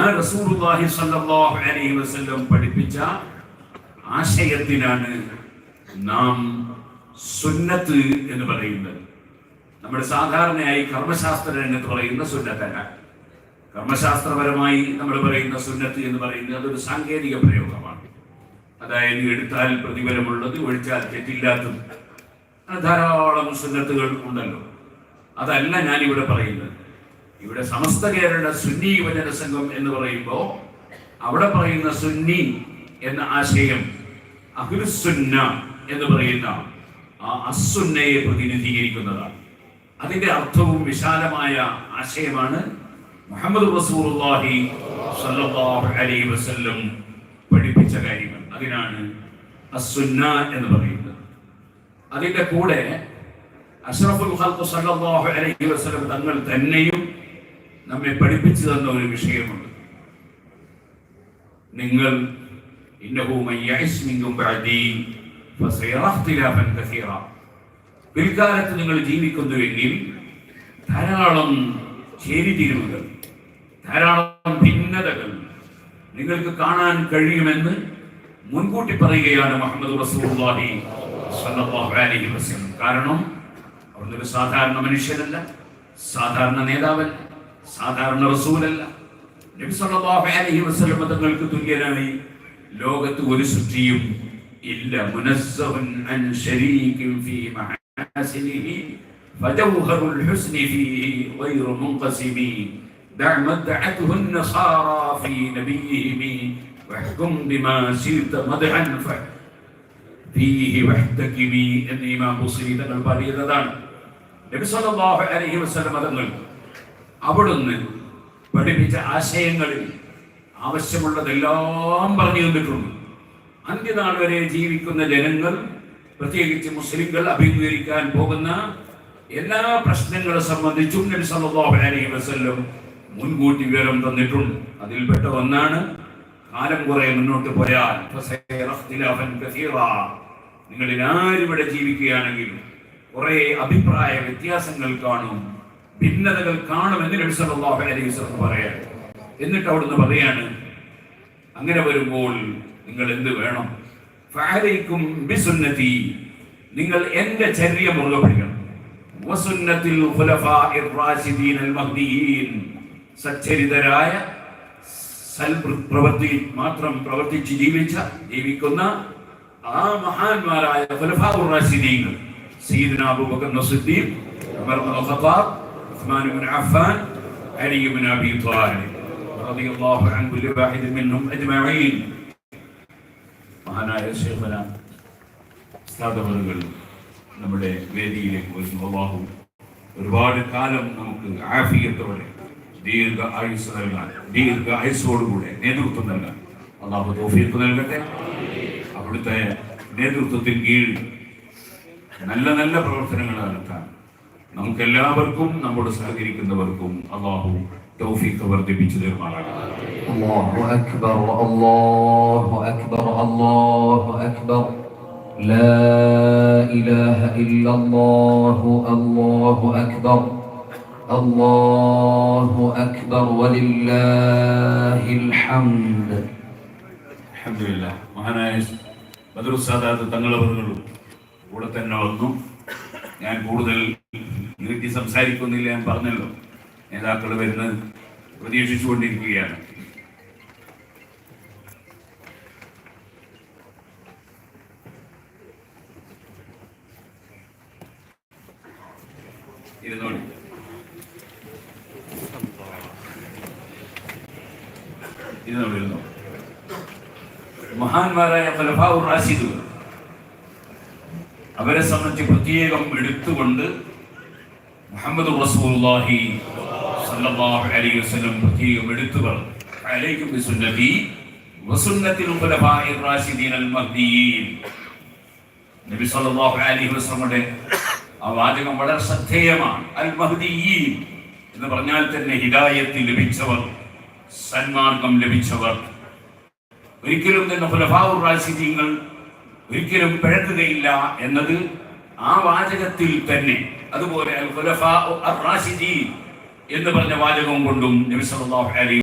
ആ റസൂലുള്ളാഹി അലൈഹി വസല്ലം പഠിപ്പിച്ച ആശയത്തിനാണ് നാം സുന്നത്ത് എന്ന് പറയുന്നത്. നമ്മൾ സാധാരണയായി കർമ്മശാസ്ത്ര രംഗത്ത് പറയുന്ന സുന്നത്തല്ല. കർമ്മശാസ്ത്രപരമായി നമ്മൾ പറയുന്ന സുന്നത്ത് എന്ന് പറയുന്നത് അതൊരു സാങ്കേതിക പ്രയോഗമാണ്. അതായത് എടുത്താൽ പ്രതിഫലമുള്ളത് ഒഴിച്ചാൽ തെറ്റില്ലാത്തത്. ധാരാളം സുന്നത്തുകൾ ഉണ്ടല്ലോ. അതല്ല ഞാനിവിടെ പറയുന്നത്. ഇവിടെ സമസ്ത കേരള സുന്നി യുവജന സംഘം എന്ന് പറയുമ്പോൾ അവിടെ പറയുന്ന സുന്നി എന്ന ആശയം അഹുസുന്ന എന്ന് പറയുന്ന ആ അസുന്നയെ പ്രതിനിധീകരിക്കുന്നതാണ്. അതിന്റെ അർത്ഥവും വിശാലമായ ആശയമാണ് മുഹമ്മദ് അലൈഹി വസല്ലം പഠിപ്പിച്ച കാര്യങ്ങൾ. അതിനാണ് അസുന്ന എന്ന് പറയുന്നത്. അതിന്റെ കൂടെ അഷ്റഫുൽ അലൈഹി വസല്ലം തങ്ങൾ തന്നെയും നമ്മെ പഠിപ്പിച്ചു തന്ന ഒരു വിഷയമുണ്ട്. നിങ്ങൾ പിൽക്കാലത്ത് നിങ്ങൾ ജീവിക്കുന്നുവെങ്കിൽ ധാരാളം ചേരിതിരിവുകൾ ധാരാളം ഭിന്നതകൾ നിങ്ങൾക്ക് കാണാൻ കഴിയുമെന്ന് മുൻകൂട്ടി പറയുകയാണ് മുഹമ്മദ് സ്വല്ലല്ലാഹു അലൈഹി വസല്ലം. കാരണം അവിടുന്ന് ഒരു സാധാരണ മനുഷ്യനല്ല സാധാരണ നേതാവല്ല. സാധാരണ റസൂലല്ല നബി സല്ലല്ലാഹു അലൈഹി വസല്ലം തങ്ങൾക്ക് തുല്യനായി ലോകത്ത് ഒരു സൃഷ്ടിയും ഇല്ല മുനസ്സഹുൻ അൻ ശരീകിൻ ഫീ മഹാസിനിഹി فجوهر الحسن فيه غير منقسم دع ما ادعته النصارى في نبيهم واحكم بما شئت مدحا ف- فيه واحتكمي ان ഇമാം ബുസ്രി തങ്ങൾ പറയുന്നതാണ് നബി സല്ലല്ലാഹു അലൈഹി വസല്ലം തങ്ങൾ അവിടുന്ന് പഠിപ്പിച്ച ആശയങ്ങളിൽ ആവശ്യമുള്ളതെല്ലാം പറഞ്ഞു തന്നിട്ടുണ്ട്. അന്ത്യനാൾ വരെ ജീവിക്കുന്ന ജനങ്ങൾ പ്രത്യേകിച്ച് മുസ്ലിങ്ങൾ അഭിമുഖീകരിക്കാൻ പോകുന്ന എല്ലാ പ്രശ്നങ്ങളെ സംബന്ധിച്ചും നബി സല്ലല്ലാഹു അലൈഹി വസല്ലം മുൻകൂട്ടി വിവരം തന്നിട്ടുണ്ട്. അതിൽപ്പെട്ട ഒന്നാണ് കാലം കുറെ മുന്നോട്ട് പോയാൽ. നിങ്ങളിൽ ആരിവിടെ ജീവിക്കുകയാണെങ്കിലും കുറെ അഭിപ്രായ വ്യത്യാസങ്ങൾ കാണും. ഭിന്നതകൾ കാണുമെന്ന് നബി സല്ലല്ലാഹു അലൈഹി വസല്ലം പറയാൻ എന്നിട്ട് അവിടുന്ന് പറയാണ് അങ്ങനെ വരുമ്പോൾ നിങ്ങൾ എന്ത് വേണം? ഫഅലൈക്കും ബിസുന്നതി നിങ്ങൾ എന്റെ ചര്യ മുറുകെ പിടിക്കണം. വസുന്നത്തിൽ സച്ചരിതരായ സൽ പ്രവൃത്തി മാത്രം പ്രവർത്തിച്ച് ജീവിച്ച ജീവിക്കുന്ന ആ മഹാന്മാരായ ഖുലഫാഉർ റാഷിദീൻ സയ്യിദുന അബൂബക്കർ സിദ്ദീഖ് ഉമർ ഇബ്നുൽ ഖത്താബ് ഉസ്മാൻ ഇബ്നു അഫ്ഫാൻ അലി ഇബ്നു അബി ത്വാലിബ് റളിയല്ലാഹു അൻഹു കുല്ലി വാഹിദ് മിൻഹും അജ്മഈൻ. മഹാനായ ശേഖന സ്ഥാപകരുകൾ നമ്മുടെ വേദിയിലേക്ക് വരുന്നു. അള്ളാഹു ഒരുപാട് കാലം നമുക്ക് ആഫിയത്തോടെ ദീർഘ ആയുസ് നൽകാൻ ദീർഘ ആയുസോടുകൂടെ നേതൃത്വം നൽകാൻ അള്ളാഹു തോഫീക്ക് നൽകട്ടെ. അവിടുത്തെ നേതൃത്വത്തിന് കീഴിൽ നല്ല നല്ല പ്രവർത്തനങ്ങൾ നടത്താൻ നമുക്ക് എല്ലാവർക്കും നമ്മോട് സഹകരിക്കുന്നവർക്കും അള്ളാഹു തൗഫീഖ് വർദ്ധിപ്പിച്ചു തീർമാറാകട്ടെ لا إله إلا الله الله أكبر الله أكبر ولله الحمد الحمد لله മഹാനായ ബദറുസാദാത്ത് തങ്ങളവറുകളും കൂടെ തന്നെ വന്നു. ഞാൻ കൂടുതൽ നീട്ടി സംസാരിക്കുന്നില്ല ഞാൻ പറഞ്ഞല്ലോ. നേതാക്കൾ വരുന്നത് പ്രതീക്ഷിച്ചുകൊണ്ടിരിക്കുകയാണ്. മഹാന്മാരായ ഖലഫാഉർ റാഷിദുകൾ അവരെ സംബന്ധിച്ച് പ്രത്യേകം എടുത്തുകൊണ്ട് മുഹമ്മദ് റസൂലുള്ളാഹി സ്വല്ലല്ലാഹു അലൈഹി വസല്ലം പ്രത്യേകം എടുത്തു പറഞ്ഞു അലൈക്കും ബിസുന്നതി വസുന്നത്തിൽ ഖുലഫാഇർ റാഷിദീൻ അൽ മഹ്ദിയീൻ നബി സല്ലല്ലാഹു അലൈഹി വസല്ലമയുടെ ആ വാചകം വളരെ ശ്രദ്ധേയമാണ്. അൽ മഹ്ദിയീൻ എന്ന് പറഞ്ഞാൽ തന്നെ ഹിദായത്ത് ലഭിച്ചവർ സന്മാർഗം ലഭിച്ചവർ. ഒരിക്കലും തന്നെ ഖുലഫാഉർ റാഷിദീങ്ങൾ ഒരിക്കലും പിഴക്കുകയില്ല എന്നത് ആ വാചകത്തിൽ തന്നെ അതുപോലെ എന്ന് പറഞ്ഞ വാചകം കൊണ്ടും നബി സല്ലല്ലാഹു അലൈഹി